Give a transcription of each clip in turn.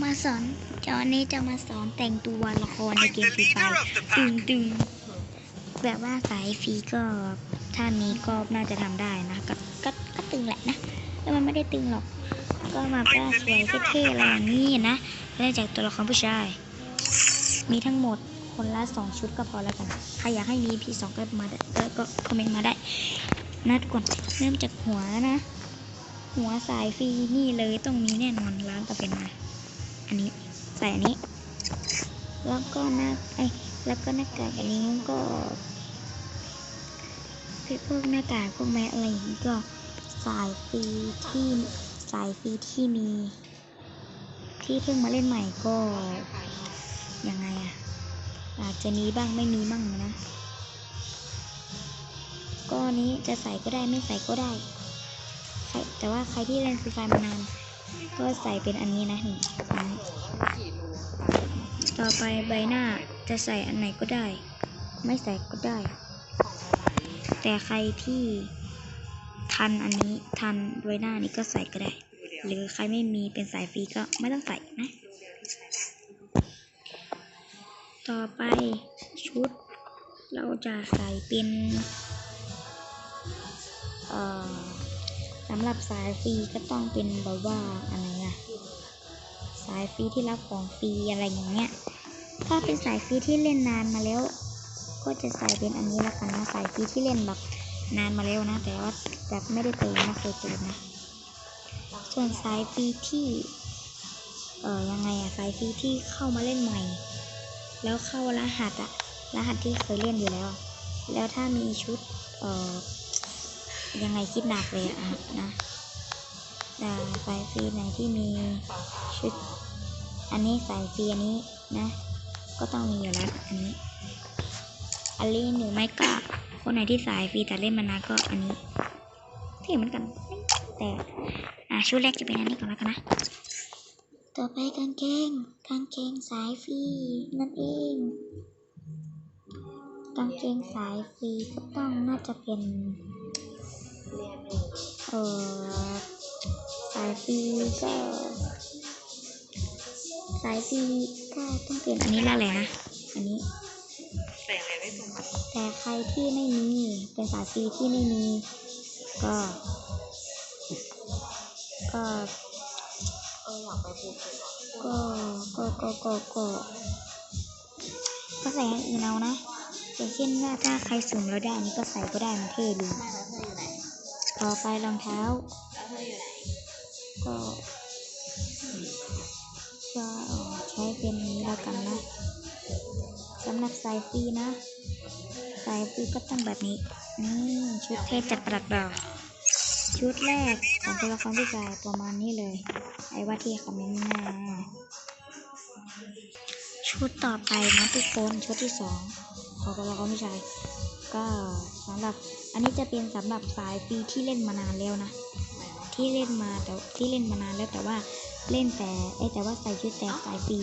มาสอนจอนี้จะมาสอนแต่งตัวละครในเกมฟรีไฟตึงตึงแบบว่าสายฟรีก็ถ้ามีก็น่าจะทำได้นะก็ก็ก็ตึงแหละนะแต่มันไม่ได้ตึงหรอก ก็มาป้าสวยเท่ๆอะไรอย่างนี้นะเริ่มจากตัวละครผู้ชาย มีทั้งหมดคนละสองชุดก็พอแล้วกันใครอยากให้มีพีสองก็มาได้เออก็คอมเมนต์มาได้นะทุกคนเริ่มจากหัวนะ หัวสายฟรีนี่เลยต้องมีแน่นอนร้านต่อเป็นมา อันนี้ใส่อันนี้ แล้วก็หน้าไอ้แล้วก็หน้ากากอันนี้ก็พวกหน้ากากพวกแมสอะไรอย่างนี้ก็สายฟรีที่สายฟรีที่มี ที่เพิ่งมาเล่นใหม่ก็ยังไงอะอาจจะมีบ้างไม่มีบ้างนะก็นี้จะใส่ก็ได้ไม่ใส่ก็ได้แต่ว่าใครที่เล่นฟรีไฟมานาน ก็ใส่เป็นอันนี้นะนี่ต่อไปใบหน้าจะใส่อันไหนก็ได้ ไม่ใส่ก็ได้ แต่ใครที่ทันอันนี้ทันใบหน้านี้ก็ใส่ก็ได้ หรือใครไม่มีเป็นสายฟรีก็ไม่ต้องใส่นะ ต่อไปชุดเราจะใส่เป็นำหรับสายฟรีก็ต้องเป็นแบบว่าอะไรอะสายฟรีที่รับของฟรีอะไรอย่างเงี้ย ถ้าเป็นสายฟรีที่เล่นนานมาแล้ว ก็จะใส่เป็นอันนี้ละกันนะสายฟรีที่เล่นแบบนานมาแล้วนะ แต่ว่าแบบไม่ได้เติมนะเคยเติมนะ ส่วนสายฟรีที่เอ่อยังไงอะสายฟรีที่เข้ามาเล่นใหม่ แล้วเข้ารหัสอะรหัสที่เคยเล่นอยู่แล้ว แล้วถ้ามีชุดเอ่อ ยังไงคิดหนักเลยอะนะแต่สายฟรีไหนที่มีชุด อันนี้สายฟรีอันนี้นะ ก็ต้องมีอยู่แล้วอันนี้ อันนี้หรือไม่ก็คนไหนที่สายฟรีแต่เล่นมานานก็อันนี้เท่เหมือนกัน แต่อะชุดแรกจะเป็นอันนี้ก่อนแล้วกันนะต่อไปกางเกงกางเกงสายฟรีนั่นเองกางเกงสายฟรีก็ต้องน่าจะเป็น เออสายฟีก็สายฟีก็ต้องเป็นอันนี้ละแหละนะอันนี้ใส่อะไรไม่ตรงกันแต่ใครที่ไม่มีเป็นสายฟีที่ไม่มี ก็ ก็เอออยากไปภูเก็ตก็ก็ก็ก็ก็ก็ใส่อย่างอื่นเอานะอย่างเช่นว่าถ้าใครสุ่มแล้วได้อันนี้ก็ใส่ก็ได้มันเท่ดี ต่อไปรองเท้า ก็จะใช้เป็นนี้แล้วกันนะสำหรับสายฟรีนะสายฟรีก็ต้องแบบนี้ นี่ชุดเทพจัดประดับดอกชุดแรกของตัวละครผู้ชายประมาณนี้เลย ไอ้ว่าที่คอมเมนต์มาชุดต่อไปนะทุกคนชุดที่สองของตัวละครผู้ชายก็สำหรับ อันนี้จะเป็นสำหรับสายฟรีที่เล่นมานานแล้วนะ ที่เล่นมาแต่ที่เล่นมานานแล้วแต่ว่าเล่นแต่เอ้ยแต่ว่าใส่ชุดแต่สายฟรี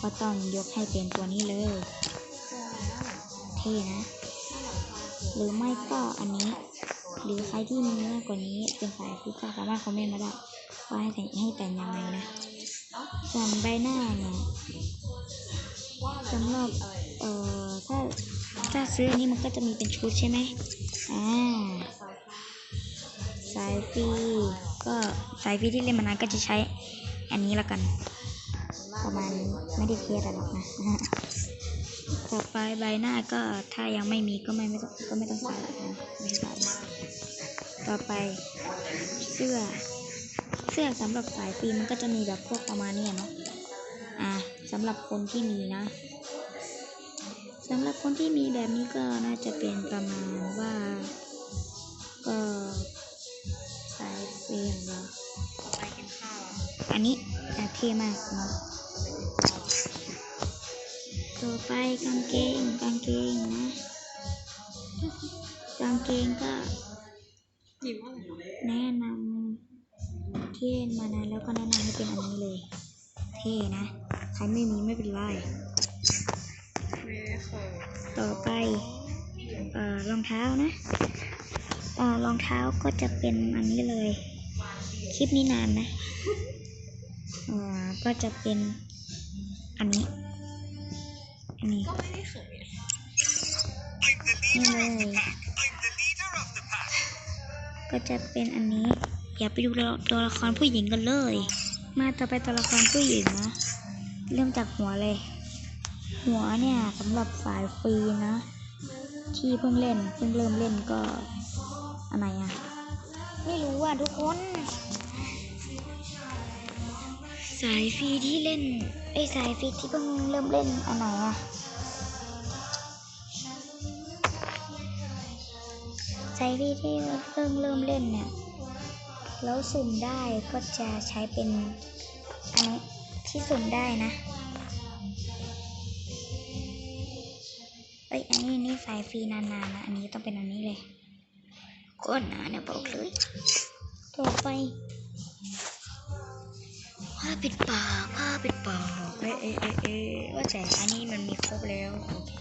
ก็ต้องยกให้เป็นตัวนี้เลย เท่นะ หรือไม่ก็อันนี้ หรือใครที่มีมากกว่านี้เป็นสายฟรีก็สามารถคอมเมนต์มาได้ว่าให้แต่งให้แต่งยังไงนะส่วนใบหน้าเนี่ยสำหรับเอ่อถ้า ถ้าซื้ออันนี้มันก็จะมีเป็นชุดใช่ไหมอ่าสายฟรีก็สายฟรีที่เล่นมานานก็จะใช้อันนี้ละกัน ประมาณไม่ได้เครียดอะไรหรอกนะต่อไปใบหน้าก็ถ้ายังไม่มีก็ไม่ไม่ต้องก็ไม่ต้องใส่นะไม่ใส่ต่อไปเสื้อ เสื้อสำหรับสายฟรีมันก็จะมีแบบพวกประมาณนี้เนาะอะสำหรับคนที่มีนะ สำหรับคนที่มีแบบนี้ก็น่าจะเป็นประมาณว่าก็สายฟรีของเนาวอะอันนี้แต่เท่มากเนาะต่อไปกางเกงกางเกงนะกางเกงก็แนะนำเล่นมานานแล้วก็แนะนำให้เป็นอันนี้เลย เท่นะ ใครไม่มีไม่เป็นไร ต่อไปเอ่อรองเท้านะเอ่อรองเท้าก็จะเป็นอันนี้เลย คลิปนี้นานนะก็จะเป็นอันนี้อันนี้ก็ไม่ได้เขินนะนี่เลยก็จะเป็นอันนี้ อย่าไปดูตัวละครผู้หญิงกันเลย มาต่อไปตัวละครผู้หญิงนะ เริ่มจากหัวเลย หัวเนี่ยสำหรับสายฟรีนะ ที่เพิ่งเล่นเพิ่งเริ่มเล่นก็อันไหนอะไม่รู้อะทุกคน สายฟรีที่เล่นไอ้ยสายฟรีที่เพิ่งเริ่มเล่นอันไหนอะสายฟรีที่เพิ่งเริ่มเล่นเนี่ยแล้วสุ่มได้ก็จะใช้เป็นอันนี้ที่สุ่มได้นะ เอ้ยอันนี้นี่สายฟรีนานๆนะ อันนี้ต้องเป็นอันนี้เลยโคตรนาเนี่ยบอกเลยต่อไปผ้าปิดปากผ้าปิดปากเอ๊ะเอ๊ะเอ๊ะเอ๊ะว่าแต่อันนี้มันมีครบแล้วโอเค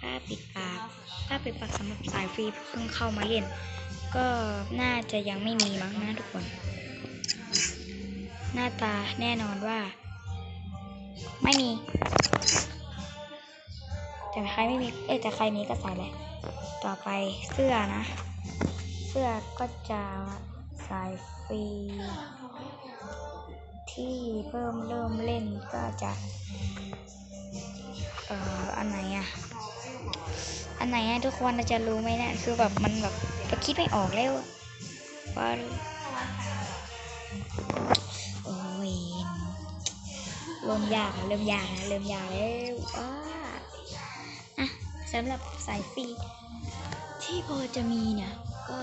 ผ้าปิดปากผ้าปิดปากสำหรับสายฟรีเพิ่งเข้ามาเล่น ก็น่าจะยังไม่มีมั้งนะทุกคน หน้าตาแน่นอนว่า ไม่มี แต่ใครไม่มี เอ้แต่ใครมีก็ใส่เลย ต่อไปเสื้อนะ เสื้อก็จะใส่ฟรี ที่เพิ่มเริ่มเล่นก็จะ เอ่อ อันไหนอะอันไหนอะทุกคนจะรู้ไหมเนะี่ย คือแบบมันแบบคิดไม่ออกแล้วว่าโอ้ยเริ่มยากเริ่มยากเริ่มยากแล้วอ้า สำหรับสายฟรีที่พอจะมีเนี่ยก็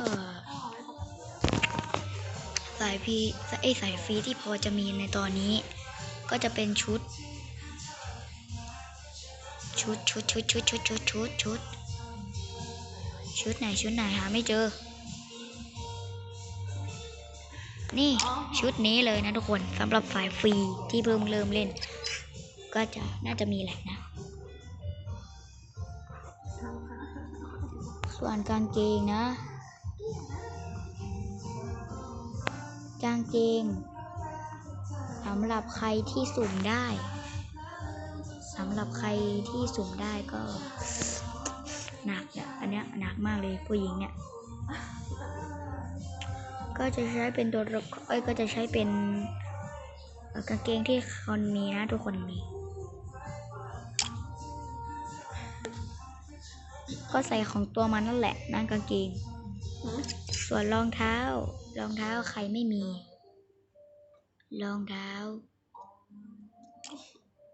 สายฟรีไอสายฟรีที่พอจะมีในตอนนี้ ก็จะเป็นชุด ชุดชุดชุดชุดชุดชุดชุดชุดชุดไหนชุดไหนหาไม่เจอ นี่ชุดนี้เลยนะทุกคนสำหรับสายฟรีที่เพิ่งเริ่มเล่น ก็จะน่าจะมีแหละนะ ส่วนกางเกงนะ กางเกงสำหรับใครที่สุ่มได้สำหรับใครที่สุ่มได้ก็หนักเนี่ยอันเนี้ยหนักมากเลยผู้หญิงเนี่ย ก็จะใช้เป็นตัวเอ้ยก็จะใช้เป็นกางเกงที่คนมีนะทุกคนมี ก็ใส่ของตัวมันนั่นแหละ นั่นกางเกง ส่วนรองเท้า รองเท้าใครไม่มี รองเท้า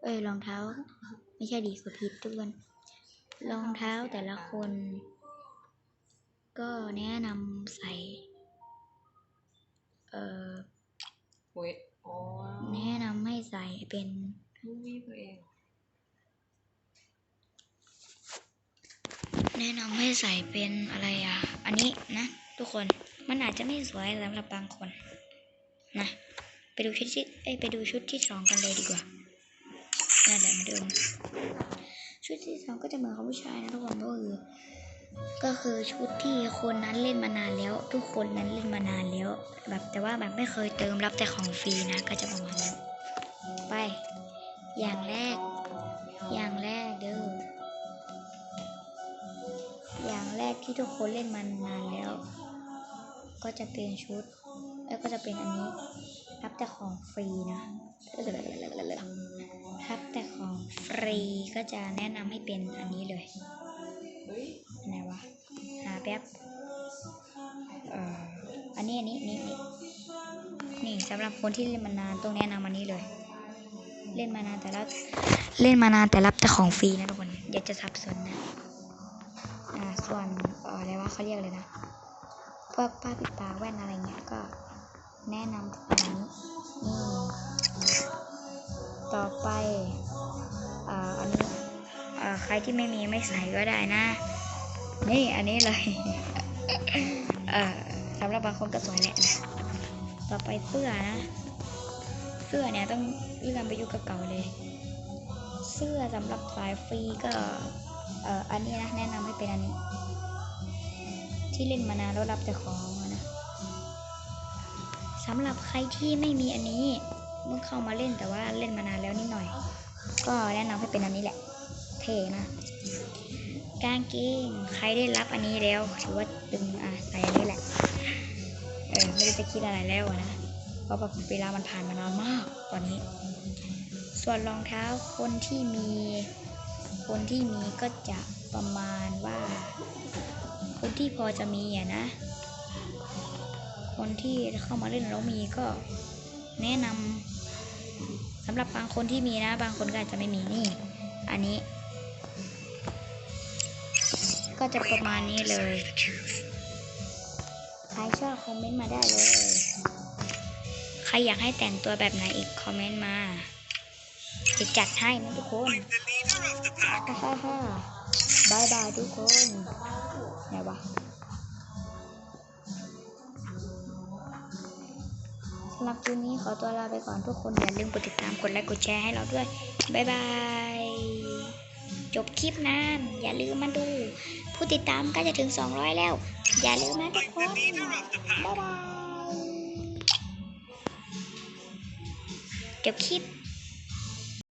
เอ้ยรองเท้า ไม่ใช่ดีกว่าผิดทุกคนรองเท้าแต่ละคน ก็แนะนำใส่ เอ่อโอ้ยอ๋อแนะนำให้ใส่เป็นมูวี่ตัวเอง แนะนำให้ใส่เป็นอะไรอะ อันนี้นะ ทุกคนมันอาจจะไม่สวยสำหรับบางคนนะไปดูชุดที่เอ้ไปดูชุดที่สองกันเลยดีกว่านั่นแหละมาดูชุดที่สองก็จะเหมือนของผู้ชายนะทุกคนก็คือก็คือชุดที่คนนั้นเล่นมานานแล้ว ทุกคนนั้นเล่นมานานแล้ว แบบแต่ว่าแบบไม่เคยเติมรับแต่ของฟรีนะ ก็จะประมาณนั้นไป อย่างแรก อย่าง ที่ทุกคนเล่นมานานแล้ว ก็จะเป็นชุด แล้วก็จะเป็นอันนี้ รับแต่ของฟรีนะรับแต่ของฟรีก็จะแนะนำให้เป็นอันนี้เลยเฮ้ยอันไหนวะหาแป๊บอันนี้อันนี้นี่นี่นี่สำหรับคนที่เล่นมานานต้องแนะนำอันนี้เลย เล่นมานานแต่รับเล่นมานานแต่รับแต่ของฟรีนะทุกคนอย่าจะสับสนนะอ่าส่วนเอะไรวะเขาเรียกเลยนะพวกป้าปิดตาแว่นอะไรเงี้ยก็แนะนำอันนี้นี่ต่อไปอ่าอันนี้อ่าใครที่ไม่มีไม่ใส่ก็ได้นะ นี่อันนี้เลยเอ่อสำหรับบางคนก็สวยแหละนะต่อไปเสื้อนะ เสื้อเนี่ยต้องเลื่อนไปยุคเก่าเลย เสื้อสำหรับสายฟรีก็เอ่ออันนี้นะแนะนำให้เป็นอันนี้ ที่เล่นมานานแล้วรับแต่ของนะสำหรับใครที่ไม่มีอันนี้เมื่อเข้ามาเล่นแต่ว่าเล่นมานานแล้วนิดหน่อย ก็แนะนำให้เป็นอันนี้แหละ เท่นะกางเกงใครได้รับอันนี้แล้วถือว่าตึงอะใส่อันนี้แหละเออไม่ได้จะคิดอะไรแล้วนะเพราะแบบเวลามันผ่านมานานมากตอนนี้ ส่วนรองเท้าคนที่มี คนที่มีก็จะประมาณว่า คนที่พอจะมีอะนะ คนที่เข้ามาเล่นแล้วมีก็แนะนำสำหรับบางคนที่มีนะ บางคนก็อาจจะไม่มีนี่ อันนี้ ก็จะประมาณนี้เลย ใครชอบคอมเมนต์มาได้เลย ใครอยากให้แต่งตัวแบบไหนอีกคอมเมนต์มาจะจัดให้นะทุกคนฮ่าฮ่าฮ่าบายบายทุกคน ไหนวะสำหรับคลิปนี้ขอตัวลาไปก่อนทุกคน อย่าลืมกดติดตามกดไลค์กดแชร์ให้เราด้วยบายบาย จบคลิปนาน อย่าลืมมาดู ผู้ติดตามก็จะถึง 200 แล้ว อย่าลืมนะทุกคน บ๊ายบาย จบคลิป